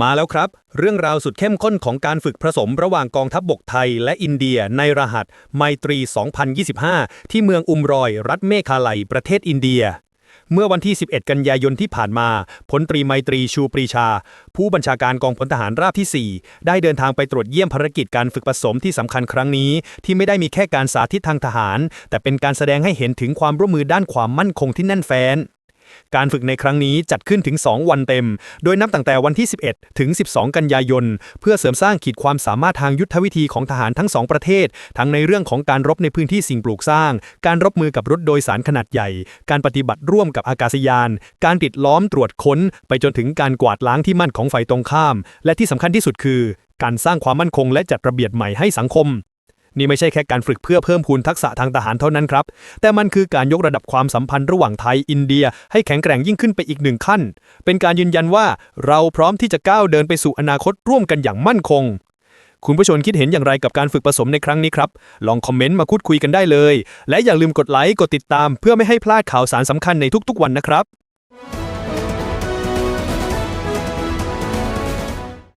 มาแล้วครับ เรื่องราวสุดเข้มข้นของการฝึกผสมระหว่างกองทัพบบกไทยและอินเดียในรหัสไมตรี 2025 ที่เมืองอุมรอย รัฐเมฆาลัย ประเทศอินเดีย เมื่อวันที่ 11 กันยายนที่ผ่านมาพลตรีไมตรีชูปรีชา ผู้บัญชาการกองพลทหารราบที่ 4 ได้เดินทางไปตรวจเยี่ยมภารกิจการฝึกผสมที่สำคัญครั้งนี้ ที่ไม่ได้มีแค่การสาธิตทางทหาร แต่เป็นการแสดงให้เห็นถึงความร่วมมือด้านความมั่นคงที่แน่นแฟ้น การฝึกในครั้งนี้จัดขึ้นถึง 2 วันเต็ม โดยนับตั้งแต่วันที่ 11 ถึง 12 กันยายน เพื่อเสริมสร้างขีดความสามารถทางยุทธวิธีของทหารทั้งสองประเทศ ทั้งในเรื่องของการรบในพื้นที่สิ่งปลูกสร้าง การรบมือกับรถโดยสารขนาดใหญ่ การปฏิบัติร่วมกับอากาศยาน การติดล้อมตรวจค้น ไปจนถึงการกวาดล้างที่มั่นของฝ่ายตรงข้าม และที่สำคัญที่สุดคือ การสร้างความมั่นคงและจัดระเบียบใหม่ให้สังคม นี่ไม่ใช่แค่การฝึกเพื่อเพิ่มพูนทักษะทางทหารเท่านั้นครับ แต่มันคือการยกระดับความสัมพันธ์ระหว่างไทยอินเดีย ให้แข็งแกร่งยิ่งขึ้นไปอีกหนึ่งขั้น เป็นการยืนยันว่าเราพร้อมที่จะก้าวเดินไปสู่อนาคตร่วมกันอย่างมั่นคงคุณผู้ชมคิดเห็นอย่างไรกับการฝึกผสมในครั้งนี้ครับ ลองคอมเมนต์มาพูดคุยกันได้เลย และอย่าลืมกดไลค์ กดติดตาม เพื่อไม่ให้พลาดข่าวสารสำคัญในทุกๆวันนะครับ